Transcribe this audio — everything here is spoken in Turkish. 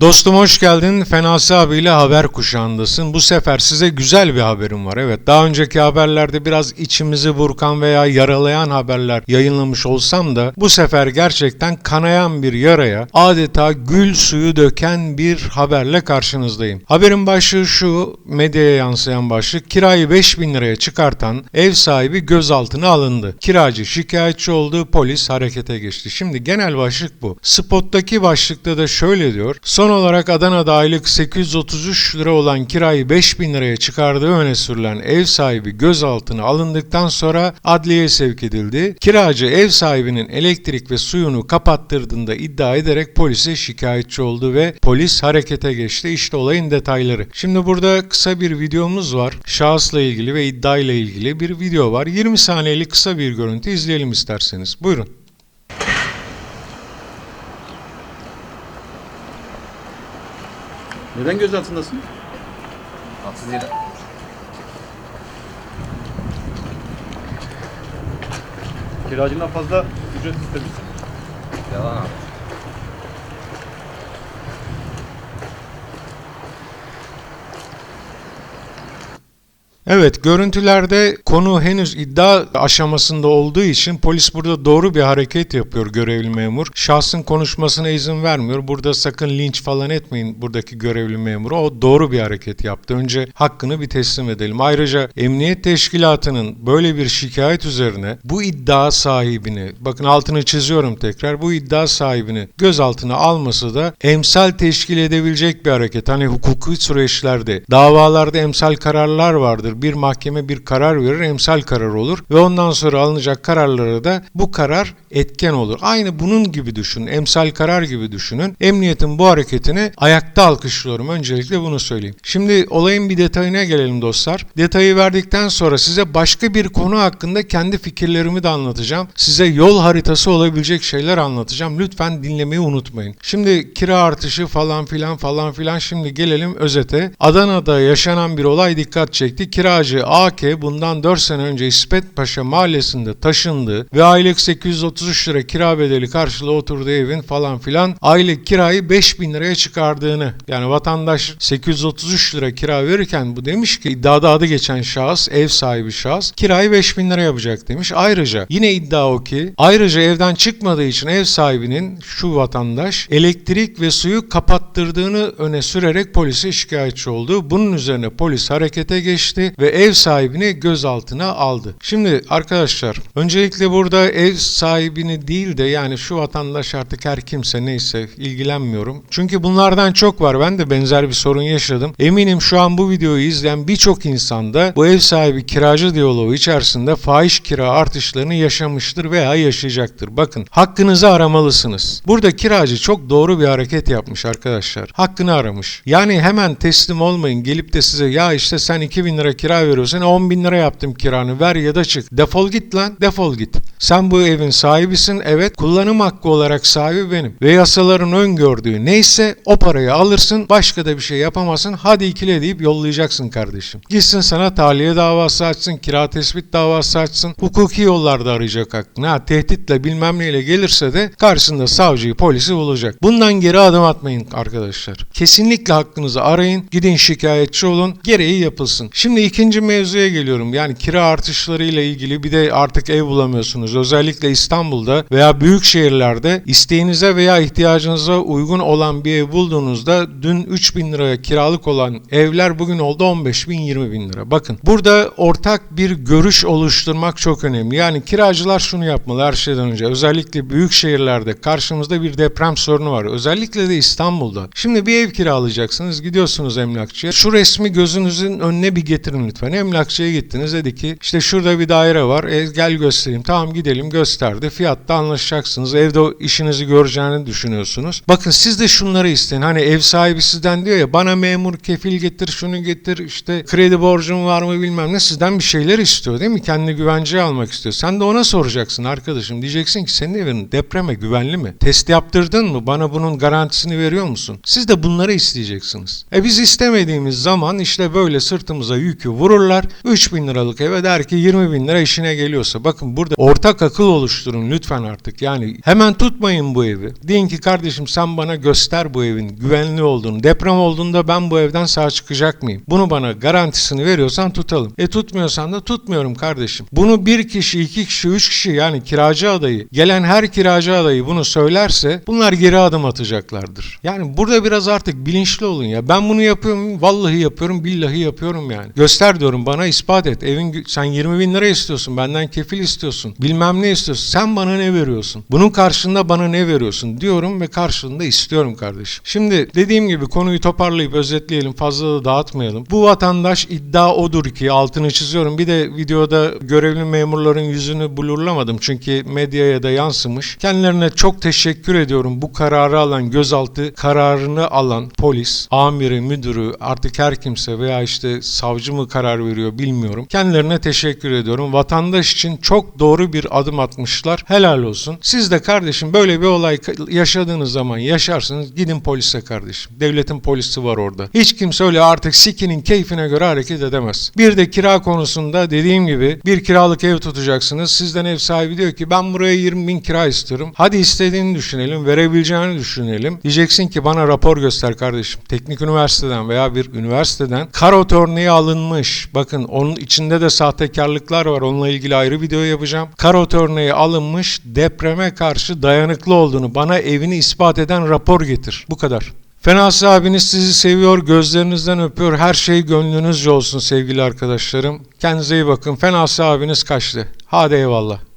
Dostum hoş geldin. Fenasi abiyle haber kuşağındasın. Bu sefer size güzel bir haberim var. Evet daha önceki haberlerde biraz içimizi burkan veya yaralayan haberler yayınlamış olsam da bu sefer gerçekten kanayan bir yaraya adeta gül suyu döken bir haberle karşınızdayım. Haberin başlığı şu medyaya yansıyan başlık kirayı 5000 liraya çıkartan ev sahibi gözaltına alındı. Kiracı şikayetçi oldu polis harekete geçti. Şimdi genel başlık bu. Spottaki başlıkta da şöyle diyor. Son olarak Adana'da aylık 833 lira olan kirayı 5000 liraya çıkardığı öne sürülen ev sahibi gözaltına alındıktan sonra adliyeye sevk edildi. Kiracı ev sahibinin elektrik ve suyunu kapattırdığında iddia ederek polise şikayetçi oldu ve polis harekete geçti. İşte olayın detayları. Şimdi burada kısa bir videomuz var. Şahısla ilgili ve iddiayla ilgili bir video var. 20 saniyelik kısa bir görüntü izleyelim isterseniz. Buyurun. Neden gözaltındasın? Haksız yere. Kiracından fazla ücret istemişsin. Yalan abi. Evet, görüntülerde konu henüz iddia aşamasında olduğu için polis burada doğru bir hareket yapıyor görevli memur. Şahsın konuşmasına izin vermiyor. Burada sakın linç falan etmeyin buradaki görevli memuru. O doğru bir hareket yaptı. Önce hakkını bir teslim edelim. Ayrıca emniyet teşkilatının böyle bir şikayet üzerine bu iddia sahibini, bakın altını çiziyorum tekrar, bu iddia sahibini gözaltına alması da emsal teşkil edebilecek bir hareket. Hani hukuki süreçlerde, davalarda emsal kararlar vardır bir mahkeme bir karar verir, emsal karar olur ve ondan sonra alınacak kararlara da bu karar etken olur. Aynı bunun gibi düşünün, emsal karar gibi düşünün. Emniyetin bu hareketini ayakta alkışlıyorum. Öncelikle bunu söyleyeyim. Şimdi olayın bir detayına gelelim dostlar. Detayı verdikten sonra size başka bir konu hakkında kendi fikirlerimi de anlatacağım. Size yol haritası olabilecek şeyler anlatacağım. Lütfen dinlemeyi unutmayın. Şimdi kira artışı falan filan falan filan şimdi gelelim özete. Adana'da yaşanan bir olay dikkat çekti. Kiracı AK bundan 4 sene önce İsmet Paşa mahallesinde taşındı ve aylık 833 lira kira bedeli karşılığı oturduğu evin falan filan aylık kirayı 5000 liraya çıkardığını yani vatandaş 833 lira kira verirken bu demiş ki iddiada adı geçen şahıs ev sahibi şahıs kirayı 5000 lira yapacak demiş. Ayrıca yine iddia o ki ayrıca evden çıkmadığı için ev sahibinin şu vatandaş elektrik ve suyu kapattırdığını öne sürerek polise şikayetçi oldu. Bunun üzerine polis harekete geçti ve ev sahibini gözaltına aldı. Şimdi arkadaşlar öncelikle burada ev sahibini değil de yani şu vatandaş artık her kimse neyse ilgilenmiyorum. Çünkü bunlardan çok var. Ben de benzer bir sorun yaşadım. Eminim şu an bu videoyu izleyen birçok insanda bu ev sahibi kiracı diyaloğu içerisinde fahiş kira artışlarını yaşamıştır veya yaşayacaktır. Bakın hakkınızı aramalısınız. Burada kiracı çok doğru bir hareket yapmış arkadaşlar. Hakkını aramış. Yani hemen teslim olmayın. Gelip de size ya işte sen 2000 lira kira veriyorsun 10 bin lira yaptım kiranı ver ya da çık. Defol git lan defol git. Sen bu evin sahibisin evet kullanım hakkı olarak sahibi benim. Ve yasaların öngördüğü neyse o parayı alırsın başka da bir şey yapamazsın hadi ikile deyip yollayacaksın kardeşim. Gitsin sana tahliye davası açsın kira tespit davası açsın hukuki yollarda arayacak hakkını. Ha tehditle bilmem neyle gelirse de karşısında savcıyı polisi bulacak. Bundan geri adım atmayın arkadaşlar. Kesinlikle hakkınızı arayın gidin şikayetçi olun gereği yapılsın. Şimdi ikinci mevzuya geliyorum. Yani kira artışları ile ilgili bir de artık ev bulamıyorsunuz. Özellikle İstanbul'da veya büyük şehirlerde isteğinize veya ihtiyacınıza uygun olan bir ev bulduğunuzda dün 3000 liraya kiralık olan evler bugün oldu 15 bin 20 bin lira. Bakın burada ortak bir görüş oluşturmak çok önemli. Yani kiracılar şunu yapmalı her şeyden önce. Özellikle büyük şehirlerde karşımızda bir deprem sorunu var. Özellikle de İstanbul'da. Şimdi bir ev kiralayacaksınız. Gidiyorsunuz emlakçıya. Şu resmi gözünüzün önüne bir getirin lütfen. Emlakçıya gittiniz dedi ki işte şurada bir daire var. E, gel göstereyim. Tamam gidelim gösterdi. Fiyatta anlaşacaksınız. Evde o işinizi göreceğini düşünüyorsunuz. Bakın siz de şunları isteyin. Hani ev sahibi sizden diyor ya bana memur kefil getir şunu getir işte kredi borcun var mı bilmem ne sizden bir şeyler istiyor değil mi? Kendini güvenceye almak istiyor. Sen de ona soracaksın arkadaşım. Diyeceksin ki senin evin depreme güvenli mi? Test yaptırdın mı? Bana bunun garantisini veriyor musun? Siz de bunları isteyeceksiniz. E biz istemediğimiz zaman işte böyle sırtımıza yükü ki vururlar. 3 bin liralık eve der ki 20 bin lira işine geliyorsa. Bakın burada ortak akıl oluşturun lütfen artık. Yani hemen tutmayın bu evi. Deyin ki kardeşim sen bana göster bu evin güvenli olduğunu. Deprem olduğunda ben bu evden sağ çıkacak mıyım? Bunu bana garantisini veriyorsan tutalım. E tutmuyorsan da tutmuyorum kardeşim. Bunu bir kişi, iki kişi, üç kişi yani kiracı adayı, gelen her kiracı adayı bunu söylerse bunlar geri adım atacaklardır. Yani burada biraz artık bilinçli olun ya. Ben bunu yapıyorum, vallahi yapıyorum, billahi yapıyorum yani. Göster diyorum bana ispat et. Evin sen 20 bin lira istiyorsun, benden kefil istiyorsun, bilmem ne istiyorsun. Sen bana ne veriyorsun? Bunun karşında bana ne veriyorsun diyorum ve karşılığında istiyorum kardeşim. Şimdi dediğim gibi konuyu toparlayıp özetleyelim, fazla da dağıtmayalım. Bu vatandaş iddia odur ki altını çiziyorum. Bir de videoda görevli memurların yüzünü blurlamadım çünkü medyaya da yansımış. Kendilerine çok teşekkür ediyorum. Bu kararı alan, gözaltı kararını alan polis, amiri, müdürü, artık her kimse veya işte savcı mı karar veriyor bilmiyorum. Kendilerine teşekkür ediyorum. Vatandaş için çok doğru bir adım atmışlar. Helal olsun. Siz de kardeşim böyle bir olay yaşadığınız zaman yaşarsınız gidin polise kardeşim. Devletin polisi var orada. Hiç kimse öyle artık sikinin keyfine göre hareket edemez. Bir de kira konusunda dediğim gibi bir kiralık ev tutacaksınız. Sizden ev sahibi diyor ki ben buraya 20 bin kira istiyorum. Hadi istediğini düşünelim, verebileceğini düşünelim. Diyeceksin ki bana rapor göster kardeşim. Teknik üniversiteden veya bir üniversiteden karot örneği alınmış. Bakın onun içinde de sahtekarlıklar var. Onunla ilgili ayrı video yapacağım. Karot örneği alınmış depreme karşı dayanıklı olduğunu bana evini ispat eden rapor getir. Bu kadar. Fenası abiniz sizi seviyor, gözlerinizden öpüyor. Her şey gönlünüzce olsun sevgili arkadaşlarım. Kendinize iyi bakın. Fenası abiniz kaçtı. Hadi eyvallah.